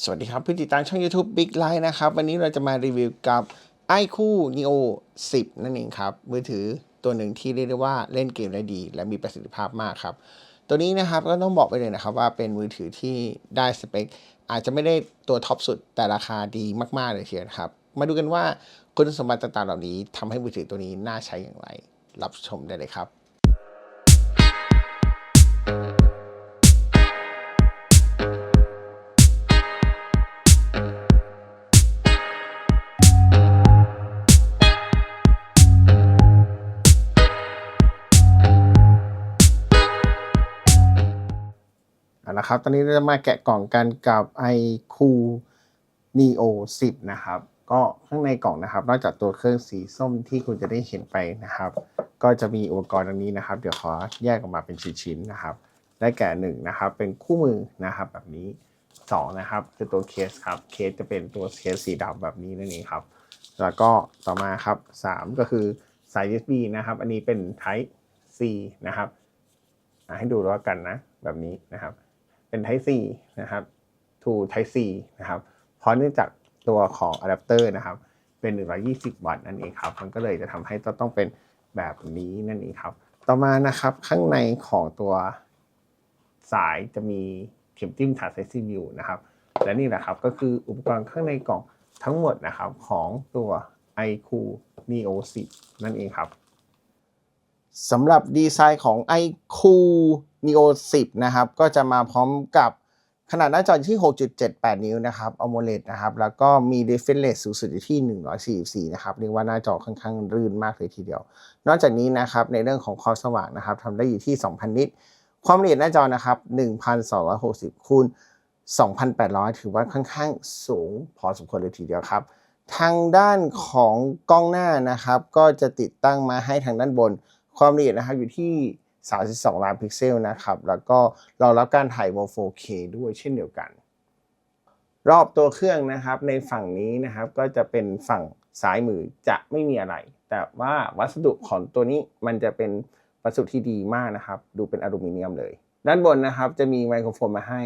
สวัสดีครับผู้ติดตามช่อง YouTube Big Line นะครับ วันนี้เราจะมารีวิวกับ iQOO Neo 10 นั่นเองครับ มือถือตัวหนึ่งที่เรียกได้ว่าเล่นเกมได้ดี และมีประสิทธิภาพมากครับ ตัวนี้นะครับก็ต้องบอกไปเลยนะครับว่าเป็นมือถือที่ได้สเปค อาจจะไม่ได้ตัวท็อปสุดแต่ราคาดีมาก ๆ เลยทีเดียวครับ มาดูกันว่าคุณสมบัติต่างๆ เหล่านี้ทำให้มือถือตัวนี้น่าใช้อย่างไร รับชมได้เลยครับ เอาละครับ ตอนนี้เราจะมาแกะกล่องกันกับ iQOO Neo 10 นะครับ ก็ข้างในกล่องนะครับ นอกจากตัวเครื่องสีส้มที่คุณจะได้เห็นไปนะครับ ก็จะมีอุปกรณ์อันนี้นะครับ เดี๋ยวขอแยกออกมาเป็นชิ้นๆนะครับ ได้แก่หนึ่งนะครับ เป็นคู่มือนะครับแบบนี้สองนะครับคือตัวเคสครับ เคสจะเป็นตัวเคสสีดำแบบนี้นั่นเองครับ แล้วก็ต่อมาครับสามก็คือสาย USB นะครับ อันนี้เป็น Type C นะครับให้ดูแล้วกันนะ แบบนี้นะครับ เป็น Type C นะครับ to Type C นะครับ เพราะเนื่องจากตัวของอะแดปเตอร์นะครับ เป็น 120 วัตต์นั่นเองครับ มันก็เลยจะทำให้ต้องเป็นแบบนี้นั่นเองครับ ต่อมานะครับข้างในของตัวสายจะมีเข็มจิ้มถาดไซซิมอยู่นะครับ และนี่แหละครับก็คืออุปกรณ์ข้างในกล่องทั้งหมดนะครับของตัว iQOO Neo 10นั่นเองครับ สำหรับดีไซน์ของ iQ Neo 10 นะครับ ก็จะมาพร้อมกับขนาดหน้าจอที่ 6.78 นิ้วนะครับ AMOLED นะครับ แล้วก็มี refresh rate สูงสุดอยู่ที่ 144 นะครับ เรียกว่าหน้าจอค่อนข้างรื่นมากเลยทีเดียว นอกจากนี้นะครับ ในเรื่องของความสว่างนะครับทำได้อยู่ที่ 2,000 นิต ความละเอียดหน้าจอนะครับ 1,260 คูณ 2,800 ถือว่าค่อนข้างสูงพอสมควรเลยทีเดียวครับ ทางด้านของกล้องหน้านะครับ ก็จะติดตั้งมาให้ทางด้านบน ความละเอียดนะครับอยู่ที่ 32 ล้านพิกเซลนะครับ แล้วก็รองรับการถ่าย RAW 4K ด้วยเช่นเดียวกัน รอบตัวเครื่องนะครับในฝั่งนี้นะครับก็จะเป็นฝั่งซ้ายมือจะไม่มีอะไร แต่ว่าวัสดุของตัวนี้มันจะเป็นวัสดุที่ดีมากนะครับ ดูเป็นอลูมิเนียมเลย ด้านบนนะครับจะมีไมโครโฟนมาให้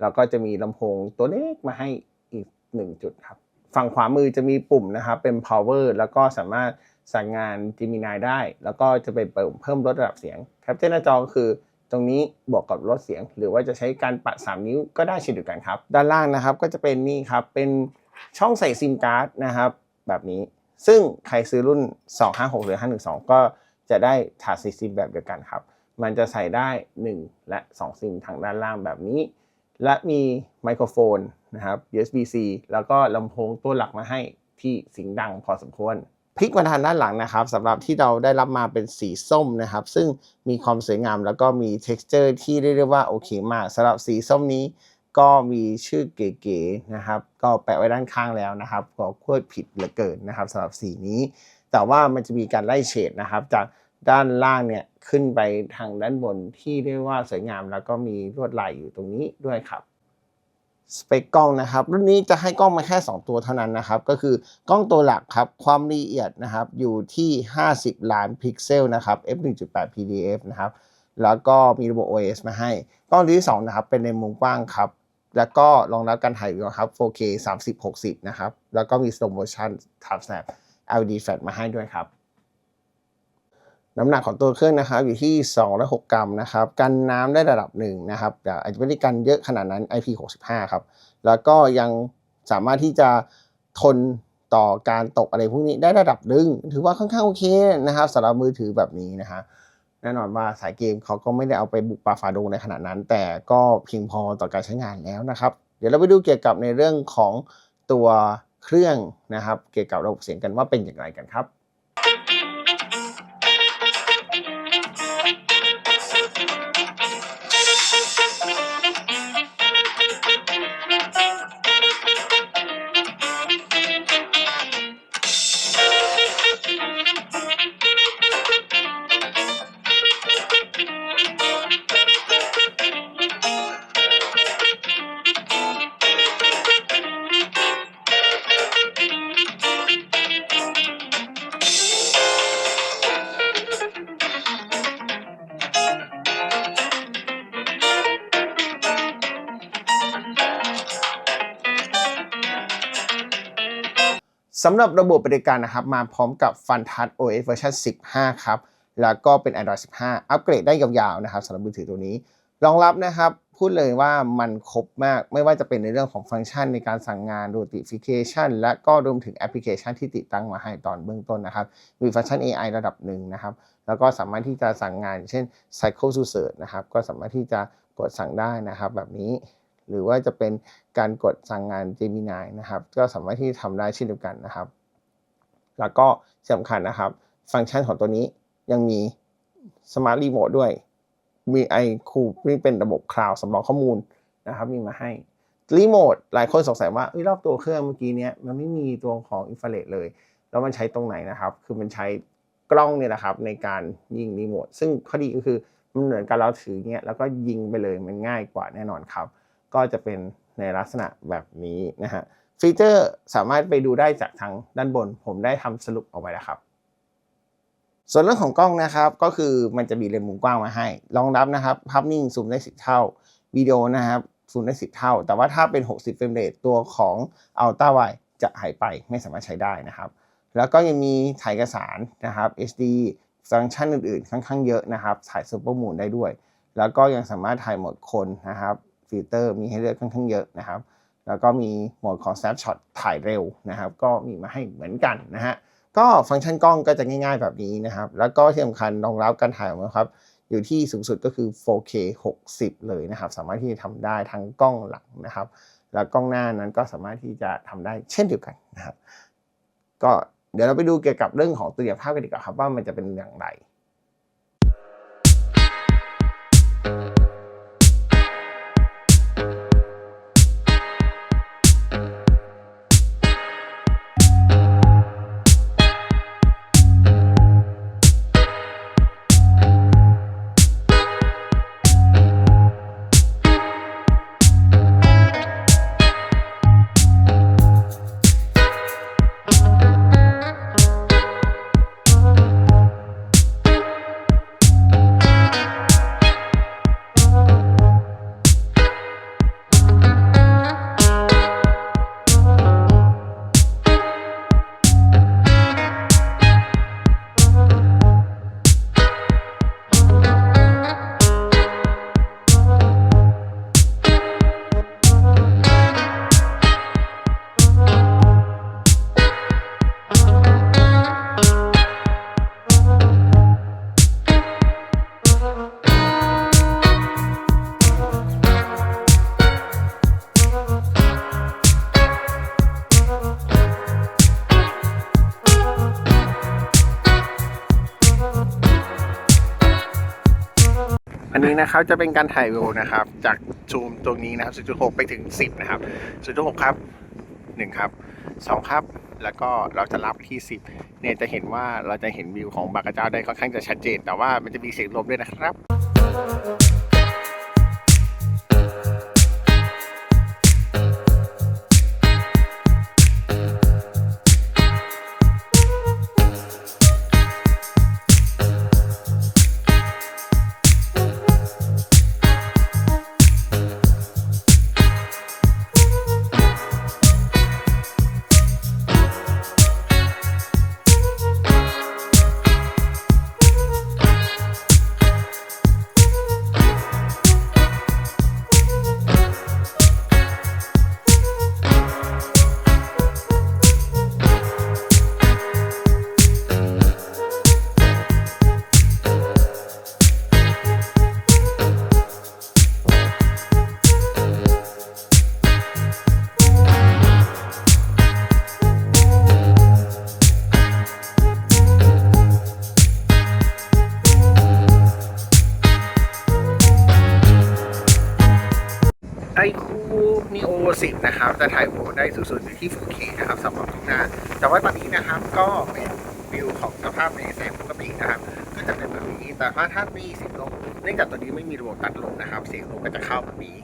แล้วก็จะมีลำโพงตัวเล็กมาให้อีก 1 จุดครับ ฝั่งขวามือจะมีปุ่มนะครับเป็น power แล้วก็สามารถ สั่งงาน Gemini ได้ แล้วก็จะไปเพิ่มลดระดับเสียงแคปเจอร์หน้าจอคือตรงนี้บวกกับลดเสียง หรือว่าจะใช้การปัด 3 นิ้วก็ได้เช่นเดียวกันครับ ด้านล่างนะครับก็จะเป็นนี่ครับ เป็นช่องใส่ซิมการ์ดนะครับ แบบนี้ ซึ่งใครซื้อรุ่น 256 หรือ 512 ก็จะได้ถาดซีซิมแบบเดียวกันครับ มันจะใส่ได้ 1 และ 2 ซิมทางด้านล่างแบบนี้ และมีไมโครโฟนนะครับ USB-C แล้วก็ลำโพงตัวหลักมาให้ที่เสียงดังพอสมควร พลิกมาทางด้านหลังนะครับสำหรับที่เราได้รับมาเป็นสีส้มนะครับ ซึ่งมีความสวยงามแล้วก็มี t e x t อร์ที่เรียกว่าโอเคมากสำหรับสีส้มนี้ก็มีชื่อเก๋ๆนะครับ ก็แปะไว้ด้านข้างแล้วนะครับก็ควดผิดเหลือเกินนะครับสำหรับสีนี้ แต่ว่ามันจะมีการไล่เฉดนะครับ จากด้านล่างเนี่ยขึ้นไปทางด้านบนที่เรียกว่าสวยงามแล้วก็มีลวดลายอยู่ตรงนี้ด้วยครับ สเปคกล้องนะครับ รุ่นนี้จะให้กล้องมาแค่ 2 ตัวเท่านั้นนะครับ ก็คือกล้องตัวหลักครับ ความละเอียดนะครับอยู่ที่ 50 ล้านพิกเซลนะครับ f 1.8 pdf นะครับ แล้วก็มีระบบ OS มาให้ กล้องที่2นะครับเป็นในมุมกว้างครับ แล้วก็รองรับการถ่ายวิดีโอครับ 4K 30 60 นะครับ แล้วก็มี slow motion time snap LED flash มาให้ด้วยครับ น้ำหนักของตัวเครื่องนะครับอยู่ที่206กรัมนะครับกันน้ำได้ระดับหนึ่งนะครับแต่อาจจะไม่ได้กันเยอะขนาดนั้น IP65 ครับแล้วก็ยังสามารถที่จะทนต่อการตกอะไรพวกนี้ได้ระดับหนึ่งถือว่าค่อนข้างโอเคนะครับสำหรับมือถือแบบนี้นะฮะแน่นอนว่าสายเกมเขาก็ไม่ได้เอาไปบุกป่าฝ่าดงในขนาดนั้น แต่ก็เพียงพอต่อการใช้งานแล้วนะครับ เดี๋ยวเราไปดูเกี่ยวกับในเรื่องของตัวเครื่องนะครับ เกี่ยวกับระบบเสียงกันว่าเป็นอย่างไรกันครับ สำหรับระบบปฏิการนะครับ มาพร้อมกับ FunTouch OS เวอร์ชัน15 ครับ แล้วก็เป็น Android 15 อัปเกรดได้ยาวๆนะครับสำหรับมือถือตัวนี้ รองรับนะครับ พูดเลยว่ามันครบมาก ไม่ว่าจะเป็นในเรื่องของฟังก์ชันในการสั่งงาน notification และก็รวมถึงแอปพลิเคชันที่ติดตั้งมาให้ตอนเบื้องต้นนะครับ มีฟังก์ชัน AI ระดับหนึ่งนะครับ แล้วก็สามารถที่จะสั่งงาน เช่น Cycle to Search นะครับ ก็สามารถที่จะกดสั่งได้นะครับ แบบนี้ หรือว่าจะเป็นการกดสั่งงาน Gemini นะครับ ก็สามารถที่จะทำได้เช่นเดียวกันนะครับ แล้วก็ที่สำคัญนะครับ ฟังก์ชันของตัวนี้ยังมี Smart Remote ด้วย มีไอคูนี่เป็นระบบคลาวด์สำรองข้อมูลนะครับมีมาให้รีโมทหลายคนสงสัยว่าเอ้ยรอบตัวเครื่องเมื่อกี้เนี้ยมันไม่มีตัวของอินฟราเรดเลย แล้วมันใช้ตรงไหนนะครับ คือมันใช้กล้องเนี่ยนะครับในการยิงรีโมทซึ่งข้อดีก็คือมันเหมือนกับเราถือเงี้ยแล้วก็ยิงไปเลยมันง่ายกว่าแน่นอนครับ ก็จะเป็นในลักษณะแบบนี้นะฮะฟีเจอร์สามารถไปดูได้จากทางด้านบน ผมได้ทำสรุปเอาไว้แล้วครับ ส่วนเรื่องของกล้องนะครับ ก็คือมันจะมีเลนส์มุมกว้างมาให้ รองรับนะครับภาพนิ่งซูมได้10เท่าวิดีโอนะครับซูมได้10เท่า แต่ว่าถ้าเป็น 60 เฟรมเรทตัวของ Ultra Wide จะหายไปไม่สามารถใช้ได้นะครับ แล้วก็ยังมีถ่ายเอกสารนะครับ HD ฟังก์ชันอื่นๆ ค่อนข้างเยอะนะครับ ถ่ายซูเปอร์มูนได้ด้วย แล้วก็ยังสามารถถ่ายหมดคนนะครับ ฟิลเตอร์มีให้เลือกค่อนข้างเยอะนะครับ แล้วก็มีโหมดของ snapshot ถ่ายเร็วนะครับ ก็มีมาให้เหมือนกันนะฮะก็ฟังก์ชันกล้องก็จะง่ายๆแบบนี้นะครับ แล้วก็ที่สำคัญรองรับการถ่ายนะครับอยู่ที่สูงสุดก็คือ 4K 60 เลยนะครับ สามารถที่จะทำได้ทั้งกล้องหลังนะครับ แล้วกล้องหน้านั้นก็สามารถที่จะทำได้เช่นเดียวกันนะครับ ก็เดี๋ยวเราไปดูเกี่ยวกับเรื่องของตัวอย่างภาพกันดีกว่าครับว่ามันจะเป็นอย่างไรอัน นะครับจะเป็นการถ่ายวิวนะครับ จากซูมตรงนี้นะครับ 0.6 ไปถึง 10 นะครับ 0.6 ครับ 1 ครับ 2 ครับ แล้วก็เราจะรับที่ 10 เนี่ยจะเห็นว่าเราจะเห็นวิวของบากระเจ้าได้ค่อนข้างจะชัดเจน แต่ว่ามันจะมีเสียงลมด้วยนะครับ ได้สูงสุดอยู่ที่ 4K นะครับสำหรับทุกหน้าแต่ว่าตอนนี้นะครับก็เป็นวิวของสภาพในแสงปกตินะครับ ก็จะเป็นแบบนี้ แต่ว่าถ้ามีเสียงลมเนื่องจากตัวนี้ไม่มีระบบตัดลมนะครับ เสียงลมก็จะเข้าแบบนี้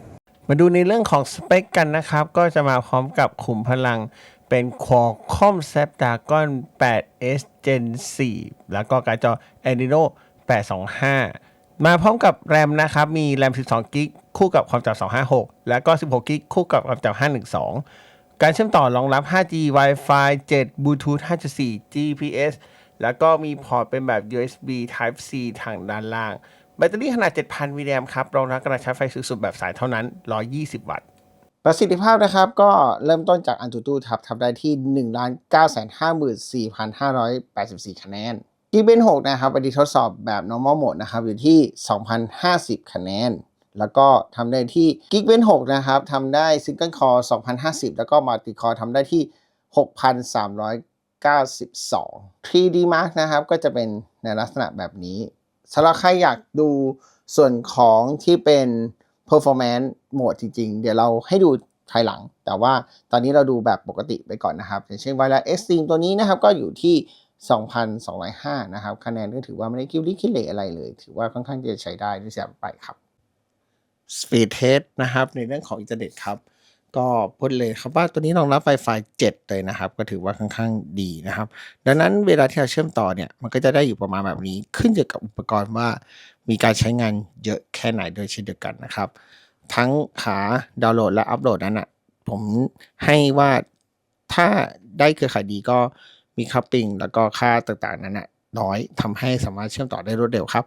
มาดูในเรื่องของสเปคกันนะครับ ก็จะมาพร้อมกับขุมพลังเป็น Qualcomm Snapdragon 8S Gen 4 แล้วก็การ์ดจอ Adreno 825มาพร้อมกับแรมนะครับ มีแรม 12 กิกคู่กับความจำ256 แล้วก็ 16 กิกคู่กับความจำ512 การเชื่อมต่อรองรับ 5G Wi-Fi 7 Bluetooth 5.4 GPS แล้วก็มีพอร์ตเป็นแบบ USB Type C ทางด้านล่าง แบตเตอรี่ขนาด 7,000 มิลลิแอมครับ รองรับการใช้ไฟสูงสุดแบบสายเท่านั้น 120 วัตต์ ประสิทธิภาพนะครับ ก็เริ่มต้นจาก AnTuTu ทับทำได้ที่ 1 9 5 4 5 8 4 คะแนน Geekbench 6นะครับไปดีทดสอบแบบ normal mode นะครับ อยู่ที่ 2,050 คะแนน แล้วก็ทำได้ที่ Geekbench 6นะครับทำได้ Single Core 2,050 แล้วก็ Multi Core ทำได้ที่ 6,392 3D Mark นะครับก็จะเป็นในลักษณะแบบนี้สำหรับใครอยากดูส่วนของที่เป็น performance mode จริง ๆ เดี๋ยวเราให้ดูภายหลัง แต่ว่าตอนนี้เราดูแบบปกติไปก่อนนะครับ อย่างเช่น Wireless Extreme ตัวนี้นะครับ ก็อยู่ที่ 2,205 นะครับ คะแนนก็ถือว่าไม่ได้คิวลิคิเลอะไรเลย ถือว่าค่อนข้างจะใช้ได้ด้วยซ้ำไปครับ Speed Test นะครับ ในเรื่องของอินเทอร์เน็ตครับ ก็พูดเลยครับว่าตัวนี้รองรับ Wi-Fi 7 เลยนะครับ ก็ถือว่าค่อนข้างดีนะครับ ดังนั้นเวลาที่เราเชื่อมต่อเนี่ย มันก็จะได้อยู่ประมาณแบบนี้ ขึ้นอยู่กับอุปกรณ์ว่ามีการใช้งานเยอะแค่ไหนโดยเช่นเดียวกันนะครับ ทั้งขาดาวน์โหลดและอัปโหลดนั้นอะ ผมให้ว่าถ้าได้เครือข่ายดีก็มีคัพปิ้งแล้วก็ค่าต่างๆนั้นน่ะน้อยทำให้สามารถเชื่อมต่อได้รวดเร็วครับ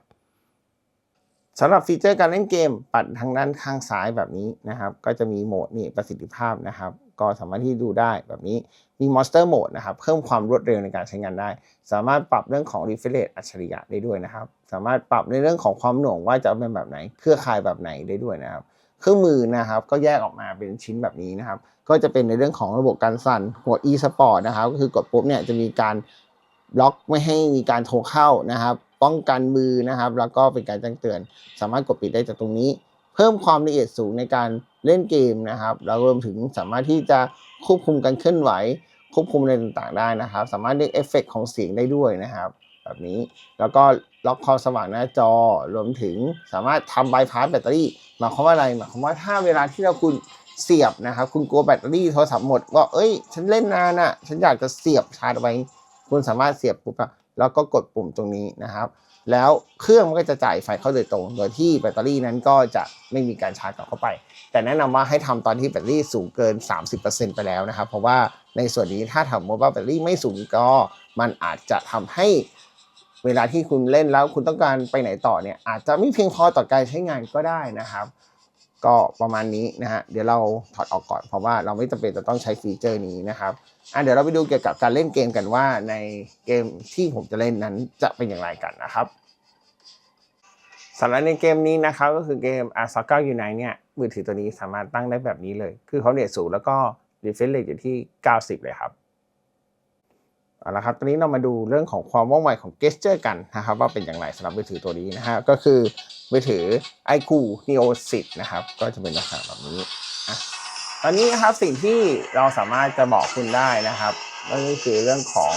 สำหรับฟีเจอร์การเล่นเกมปัดทางด้านข้างซ้ายแบบนี้นะครับ ก็จะมีโหมดนี่ประสิทธิภาพนะครับ ก็สามารถที่ดูได้แบบนี้มี Monster Mode นะครับเพิ่มความรวดเร็วในการใช้งานได้ สามารถปรับเรื่องของ refresh อัจฉริยะได้ด้วยนะครับ สามารถปรับในเรื่องของความหน่วงว่าจะเอาเป็นแบบไหน เครือข่ายแบบไหนได้ด้วยนะครับเครื่องมือนะครับก็แยกออกมาเป็นชิ้นแบบนี้นะครับ ก็จะเป็นในเรื่องของระบบการสั่นหัว e sport นะครับก็คือกดปุ๊บเนี่ยจะมีการล็อกไม่ให้มีการโทรเข้านะครับ ป้องกันมือนะครับ แล้วก็เป็นการแจ้งเตือน สามารถกดปิดได้จากตรงนี้ เพิ่มความละเอียดสูงในการเล่นเกมนะครับแล้วรวมถึงสามารถที่จะควบคุมการเคลื่อนไหว ควบคุมอะไรต่างๆได้นะครับ สามารถได้เอฟเฟกต์ของเสียงได้ด้วยนะครับ แบบนี้แล้วก็ล็อกความสว่างหน้าจอ รวมถึงสามารถทำบายพาสแบตเตอรี่หมายความว่าอะไรหมายความว่าถ้าเวลาที่เราคุณเสียบนะครับ คุณกลัวแบตเตอรี่โทรศัพท์หมดว่าเอ้ย ฉันเล่นนานอะ ฉันอยากจะเสียบชาร์จไว้ คุณสามารถเสียบปุ๊บอะ แล้วก็กดปุ่มตรงนี้นะครับ แล้วเครื่องมันก็จะจ่ายไฟเข้าโดยตรง โดยที่แบตเตอรี่นั้นก็จะไม่มีการชาร์จกลับเข้าไป แต่แนะนำว่าให้ทำตอนที่แบตเตอรี่สูงเกิน 30%ไปแล้วนะครับ เพราะว่าในส่วนนี้ถ้าทำว่าแบตเตอรี่ไม่สูงก็มันอาจจะทำให้เวลาที่คุณเล่นแล้วคุณต้องการไปไหนต่อเนี่ยอาจจะไม่เพียงพอต่อการใช้งานก็ได้นะครับ ก็ประมาณนี้นะฮะเดี๋ยวเราถอดออกก่อนเพราะว่าเราไม่จำเป็นจะต้องใช้ฟีเจอร์นี้นะครับ อะเดี๋ยวเราไปดูเกี่ยวกับการเล่นเกมกันว่าในเกมที่ผมจะเล่นนั้นจะเป็นอย่างไรกันนะครับสำหรับในเกมนี้นะครับก็คือเกม a s a k a Unite เนี่ยมือถือตัวนี้สามารถตั้งได้แบบนี้เลย คือเขาเน็ตสูงแล้วก็ refresh rate อยู่ที่ 90 เลยครับเอาละครับตอนนี้เรามาดูเรื่องของความว่องไวของ gesture กันนะครับว่าเป็นอย่างไรสำหรับมือถือตัวนี้นะฮะก็คือมือถือ iQ Neo 10นะครับก็จะเป็นลักษณะแบบนี้อะ ตอนนี้นะครับสิ่งที่เราสามารถจะบอกคุณได้นะครับนั่นก็คือเรื่องของ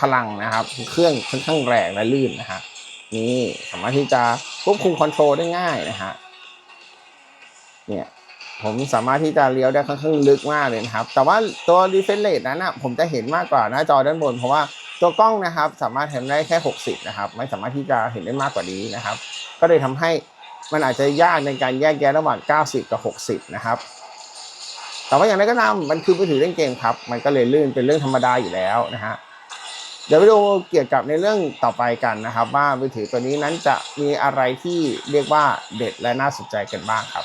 พลังนะครับ เครื่องค่อนข้างแรงและลื่นนะฮะนี่สามารถที่จะควบคุมคอนโทรลได้ง่ายนะฮะเนี่ยผมสามารถที่จะเลี้ยวได้ค่อนข้างลึกมากเลยนะครับ แต่ว่าตัว refresh rate นั้นนะผมจะเห็นมากกว่าหน้าจอด้านบน เพราะว่าตัวกล้องนะครับ สามารถเห็นได้แค่ 60 นะครับ ไม่สามารถที่จะเห็นได้มากกว่านี้นะครับ ก็เลยทำให้มันอาจจะยากในการแยกแยะระหว่าง 90 กับ 60 นะครับ แต่ว่าอย่างไรก็ตามมันคือมือถือเล่นเกมครับ มันก็เลยลื่นเป็นเรื่องธรรมดาอยู่แล้วนะฮะเดี๋ยวไปดูเกี่ยวกับในเรื่องต่อไปกันนะครับ ว่ามือถือตัวนี้นั้นจะมีอะไรที่เรียกว่าเด็ดและน่าสนใจกันบ้างครับ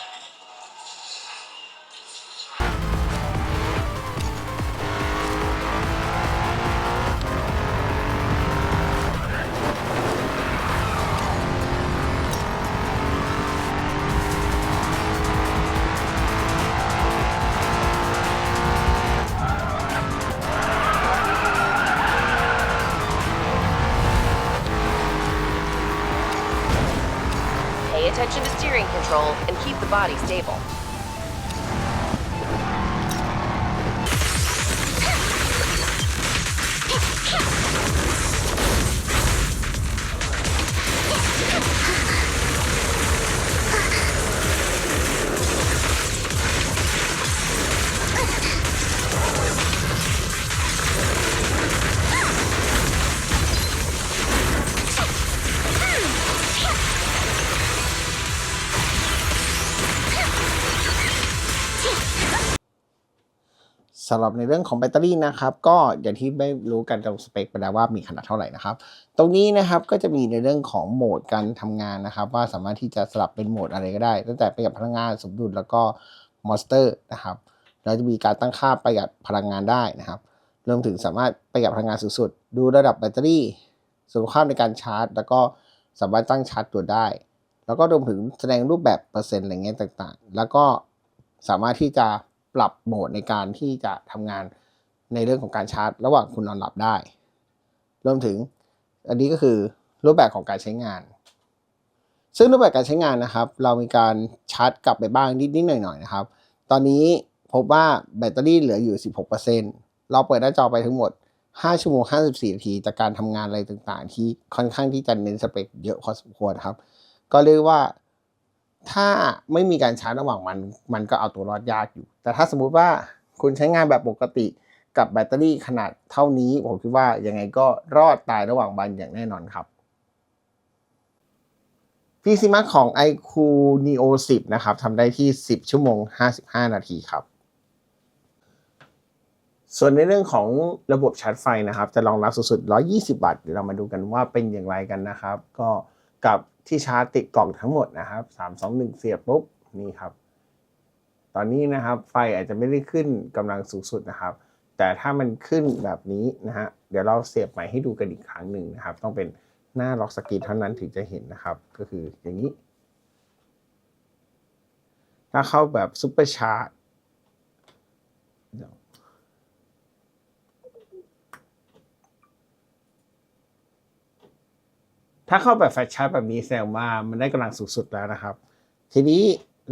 attention to steering control and keep the body stable. สำหรับในเรื่องของแบตเตอรี่นะครับ ก็อย่างที่ได้รู้กันตรงสเปคไปแล้วว่ามีขนาดเท่าไหร่นะครับ ตรงนี้นะครับก็จะมีในเรื่องของโหมดการทำงานนะครับ ว่าสามารถที่จะสลับเป็นโหมดอะไรก็ได้ ตั้งแต่ประหยัดพลังงานสมดุลแล้วก็มอสเตอร์นะครับเราจะมีการตั้งค่าประหยัดพลังงานได้นะครับรวมถึงสามารถประหยัดพลังงานสูงสุด ดูระดับแบตเตอรี่สุขภาพในการชาร์จ แล้วก็สามารถตั้งชาร์จตัวได้ แล้วก็รวมถึงแสดงรูปแบบเปอร์เซ็นต์อะไรเงี้ยต่างๆ แล้วก็สามารถที่จะ ปรับโหมดในการที่จะทำงานในเรื่องของการชาร์จ ระหว่างคุณนอนหลับได้ รวมถึงอันนี้ก็คือรูปแบบของการใช้งาน ซึ่งรูปแบบการใช้งานนะครับ เรามีการชาร์จกลับไปบ้างนิดๆหน่อยๆนะครับ ตอนนี้พบว่าแบตเตอรี่เหลืออยู่ 16%เราเปิดหน้าจอไปทั้งหมด 5 ชั่วโมง 54 นาที จากการทำงานอะไรต่างๆ ที่ค่อนข้างที่จะเน้นสเปคเยอะพอสมควรครับ ก็เรียกว่า ถ้าไม่มีการชาร์จระหว่างมันมันก็เอาตัวรอดยากอยู่ แต่ถ้าสมมุติว่าคุณใช้งานแบบปกติกับแบตเตอรี่ขนาดเท่านี้ ผมคิดว่ายังไงก็รอดตายระหว่างวันอย่างแน่นอนครับ PC Mark ของ iQ Neo 10 นะครับทำได้ที่ 10 ชั่วโมง 55 นาทีครับ ส่วนในเรื่องของระบบชาร์จไฟนะครับ จะรองรับสุดๆ120 วัตต์เดี๋ยวเรามาดูกันว่าเป็นอย่างไรกันนะครับ ก็กับ ที่ชาร์จติดกล่องทั้งหมดนะครับ3 2 1เสียบปุ๊บนี่ครับ ตอนนี้นะครับไฟอาจจะไม่ได้ขึ้นกำลังสูงสุดนะครับ แต่ถ้ามันขึ้นแบบนี้นะฮะเดี๋ยวเราเสียบใหม่ให้ดูกันอีกครั้งหนึ่งนะครับ ต้องเป็นหน้าล็อกสกีเท่านั้นถึงจะเห็นนะครับ ก็คืออย่างนี้ ถ้าเข้าแบบซุปเปอร์ชาร์จเดี๋ยว ถ้าเข้าแบบแฟลชชาร์จแบบนี้แสดงว่ามันได้กำลังสูงสุดแล้วนะครับ ทีนี้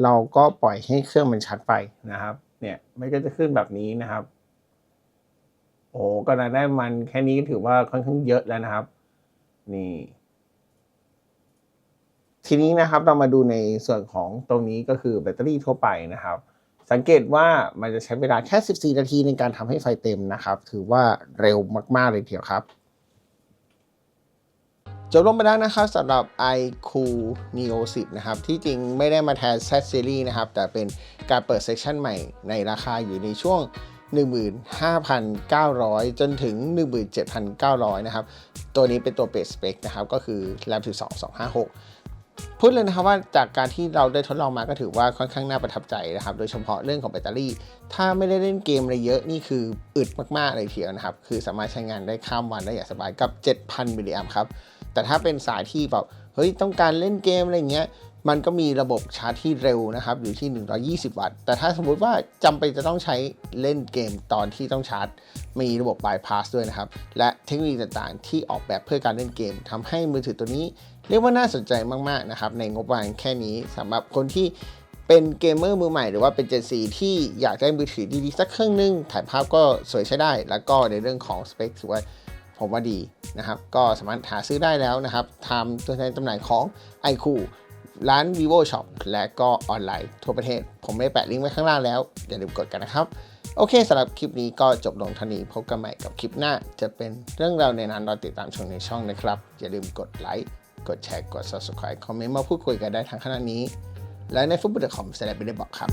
เราก็ปล่อยให้เครื่องมันชาร์จไฟนะครับ เนี่ยมันก็จะขึ้นแบบนี้นะครับ โอ้ก็ได้มันแค่นี้ก็ถือว่าค่อนข้างเยอะแล้วนะครับ นี่ ทีนี้นะครับเรามาดูในส่วนของตรงนี้ก็คือแบตเตอรี่ทั่วไปนะครับ สังเกตว่ามันจะใช้เวลาแค่ 14 นาทีในการทำให้ไฟเต็มนะครับ ถือว่าเร็วมากๆเลยทีเดียวครับ จบลงไปแล้วนะครับสำหรับ iQ Neo 10 นะครับ ที่จริงไม่ได้มาแทน Z Series นะครับ แต่เป็นการเปิดเซสชันใหม่ในราคาอยู่ในช่วง 15,900 จนถึง 17,900 นะครับ ตัวนี้เป็นตัวเบสสเปคนะครับ ก็คือ RAM 12 256 พูดเลยนะครับว่าจากการที่เราได้ทดลองมาก็ถือว่าค่อนข้างน่าประทับใจนะครับ โดยเฉพาะเรื่องของแบตเตอรี่ ถ้าไม่ได้เล่นเกมอะไรเยอะนี่คืออึดมากๆเลยทีเดียวนะครับ คือสามารถใช้งานได้ข้ามวันได้อย่างสบายกับ 7,000มิลลิแอมป์ครับ แต่ถ้าเป็นสายที่แบบเฮ้ยต้องการเล่นเกมอะไรเงี้ยมันก็มีระบบชาร์จที่เร็วนะครับอยู่ที่ 120 วัตต์ แต่ถ้าสมมุติว่าจำเป็นจะต้องใช้เล่นเกมตอนที่ต้องชาร์จ มีระบบ bypass ด้วยนะครับ และเทคโนโลยีต่างๆ ที่ออกแบบเพื่อการเล่นเกมทำให้มือถือตัวนี้ เรียกว่าน่าสนใจมากๆนะครับในงบประมาณแค่นี้สำหรับคนที่เป็นเกมเมอร์มือใหม่หรือว่าเป็นเจนซีที่อยากได้มือถือดีๆสักเครื่องนึงถ่ายภาพก็สวยใช้ได้ แล้วก็ในเรื่องของสเปคถือว่า ผมว่าดีนะครับ ก็สามารถหาซื้อได้แล้วนะครับทำตัวแทนจำหน่ายของ iQ ร้าน vivo shop และก็ออนไลน์ทั่วประเทศ ผมไม่ได้แปะลิงก์ไว้ข้างล่างแล้ว อย่าลืมกดกันนะครับ โอเคสำหรับคลิปนี้ก็จบลงเท่านี้พบกันใหม่กับคลิปหน้า จะเป็นเรื่องราวในนั้นรอติดตามชมในช่องนะครับ อย่าลืมกดไลค์กดแชร์กด subscribe คอมเมนต์มาพูดคุยกันได้ทางขณะนี้ และใน f o o t b a l l c o m แสดงไปได้บอกครับ